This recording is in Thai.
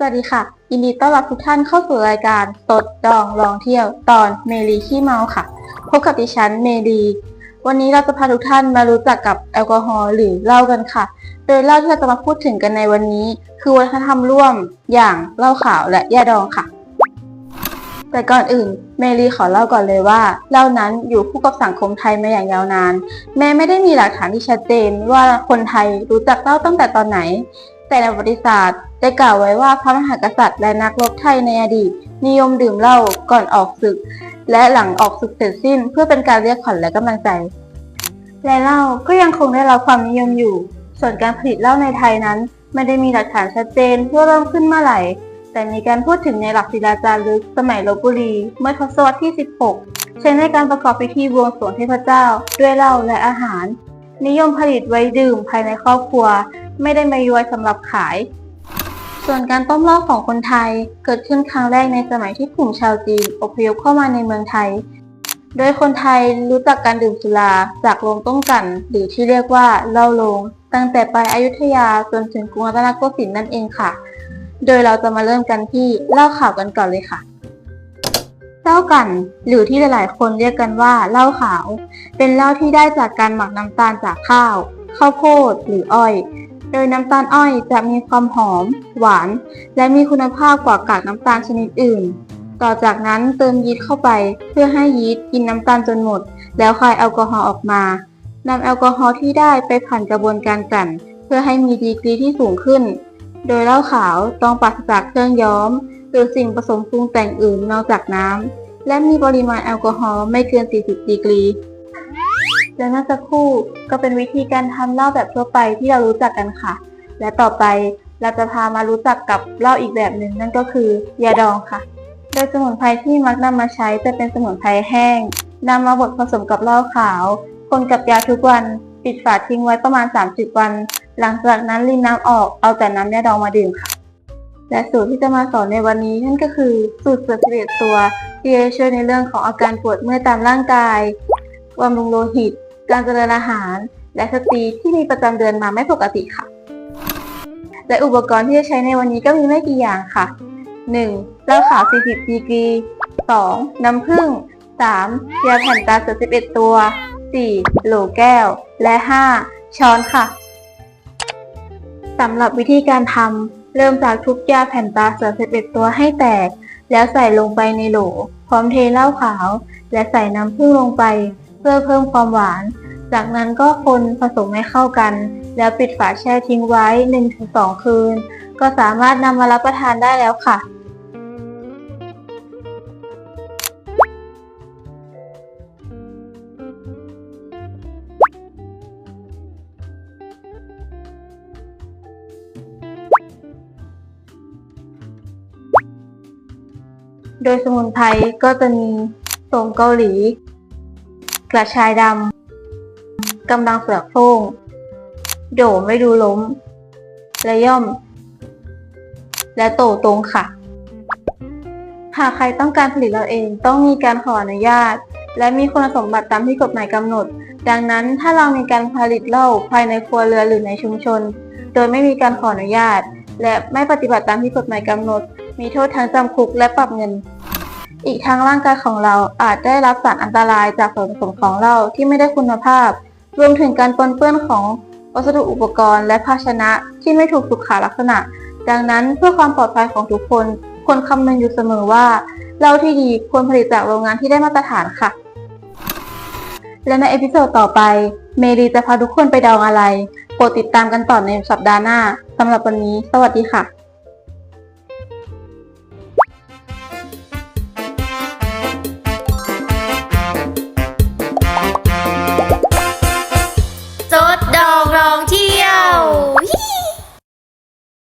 สวัสดีค่ะ ยินดีต้อนรับทุกท่านเข้าสู่รายการสดดองลองเที่ยว ตอนเมลีขี้เมาค่ะ พบกับดิฉันเมลีวันนี้เราจะพาทุกท่านมารู้จักกับแอลกอฮอล์หรือเหล้ากันค่ะ โดยเหล้าที่เราจะมาพูดถึงกันในวันนี้ คือวัฒนธรรมร่วมอย่างเหล้าขาวและยาดองค่ะ แต่ก่อนอื่น เมลีขอเล่าก่อนเลยว่าเหล้านั้นอยู่คู่กับสังคมไทยมาอย่างยาวนาน แม้ไม่ได้มีหลักฐานที่ชัดเจนว่าคนไทยรู้จักเหล้าตั้งแต่ตอนไหน แต่ในประวัติศาสตร์ ได้กล่าวไว้ว่าพระมหากษัตริย์และนักรบไทยในอดีต นิยมดื่มเหล้าก่อนออกศึก และหลังออกศึกเสร็จสิ้น เพื่อเป็นการเรียกขวัญและกำลังใจ และเหล้าก็ยังคงได้รับความนิยมอยู่ ส่วนการผลิตเหล้าในไทยนั้น ไม่ได้มีหลักฐานชัดเจนว่าเริ่มขึ้นเมื่อไหร่ แต่มีการพูดถึงในหลักศิลาจารึกสมัยลบบุรีเมื่อทศวรรษที่ 16 ใช้ในการประกอบพิธีบวงสรวงเทพเจ้า ด้วยเหล้าและอาหาร นิยมผลิตไว้ดื่มภายในครอบครัว ไม่ได้มายวยสำหรับขาย ส่วนการต้มเหล้าของคนไทยเกิดขึ้นครั้งแรกในสมัยที่กลุ่มชาวจีนอพยพเข้ามาในเมืองไทย โดยคนไทยรู้จักการดื่มสุราจากโรงต้มกัน หรือที่เรียกว่าเหล้าโรงตั้งแต่ปลายอายุทยาจนถึงกรุงรัตนโกสินทร์นั่นเองค่ะ โดยเราจะมาเริ่มกันที่เหล้าขาวกันก่อนเลยค่ะเหล้ากัน หรือที่หลาย ๆ คนเรียกกันว่าเหล้าขาว เป็นเหล้าที่ได้จากการหมักน้ำตาลจากข้าว ข้าวโพดหรืออ้อย โดยน้ำตาลอ้อยจะมีความหอม หวาน และมีคุณภาพกว่ากากน้ำตาลชนิดอื่น ต่อจากนั้นเติมยีสต์เข้าไปเพื่อให้ยีสต์กินน้ำตาลจนหมด แล้วคายแอลกอฮอล์ออกมานำแอลกอฮอล์ที่ได้ไปผ่านกระบวนการกลั่น เพื่อให้มีดีกรีที่สูงขึ้น โดยเหล้าขาวต้องปราศจากเครื่องย้อม หรือสิ่งผสมปรุงแต่งอื่นนอกจากน้ำและมีปริมาณแอลกอฮอล์ไม่เกิน 40 ดีกรี และเมื่อสักครู่ก็เป็นวิธีการทำเหล้าแบบทั่วไปที่เรารู้จักกันค่ะ และต่อไปเราจะพามารู้จักกับเหล้าอีกแบบหนึ่งนั่นก็คือยาดองค่ะ โดยสมุนไพรที่มักนำมาใช้จะเป็นสมุนไพรแห้งนำมาบดผสมกับเหล้าขาวคนกับยาทุกวัน ปิดฝาทิ้งไว้ประมาณ 30 วัน หลังจากนั้นรินน้ำออกเอาแต่น้ำยาดองมาดื่มค่ะ และสูตรที่จะมาสอนในวันนี้นั่นก็คือสูตรเสริมสิบเอ็ดตัวที่จะช่วยในเรื่องของอาการปวดเมื่อยตามร่างกายบำรุงโลหิต การเจริญอาหาร และสตรีที่มีประจำเดือนมาไม่ปกติค่ะ และอุปกรณ์ที่จะใช้ในวันนี้ก็มีไม่กี่อย่างค่ะ 1. เหล้าขาว 40ดีกรี 2. น้ำผึ้ง 3. ยาแผ่นตาเสือ11ตัว 4. โหลแก้ว และ 5. ช้อนค่ะสำหรับวิธีการทำเริ่มจากทุบยาแผ่นตาเสือ11 ตัวให้แตก แล้วใส่ลงไปในโหล พร้อมเทเหล้าขาว และใส่น้ำผึ้งลงไป พื่อเพิ่มความหวาน จากนั้นก็คนผสมให้เข้ากัน แล้วปิดฝาแช่ทิ้งไว้ 1-2 คืน ก็สามารถนำมารับประทานได้แล้วค่ะโดยสมุนไพรก็จะมีสมเกาหลี กระชายดำกำลังเสือกโพร่งโดไม่ดูล้ม และย่อม และโตตรงค่ะ หากใครต้องการผลิตเราเองต้องมีการขออนุญาต และมีคุณสมบัติตามที่กฎหมายกำหนด ดังนั้นถ้าเรามีการผลิตเหล้าภายในครัวเรือนหรือในชุมชน โดยไม่มีการขออนุญาต และไม่ปฏิบัติตามที่กฎหมายกำหนด มีโทษทั้งจำคุกและปรับเงิน อีกทั้งร่างกายของเราอาจได้รับสารอันตรายจากส่วนผสมของเหล้าที่ไม่ได้คุณภาพ รวมถึงการปนเปื้อนของวัสดุอุปกรณ์และภาชนะที่ไม่ถูกสุขลักษณะ ดังนั้นเพื่อความปลอดภัยของทุกคนควรคำนึงอยู่เสมอว่าเหล้าที่ดีควรผลิตจากโรงงานที่ได้มาตรฐานค่ะ และในเอพิโซดต่อไป เมรีจะพาทุกคนไปดองอะไร โปรดติดตามกันต่อในสัปดาห์หน้าสำหรับวันนี้ สวัสดีค่ะ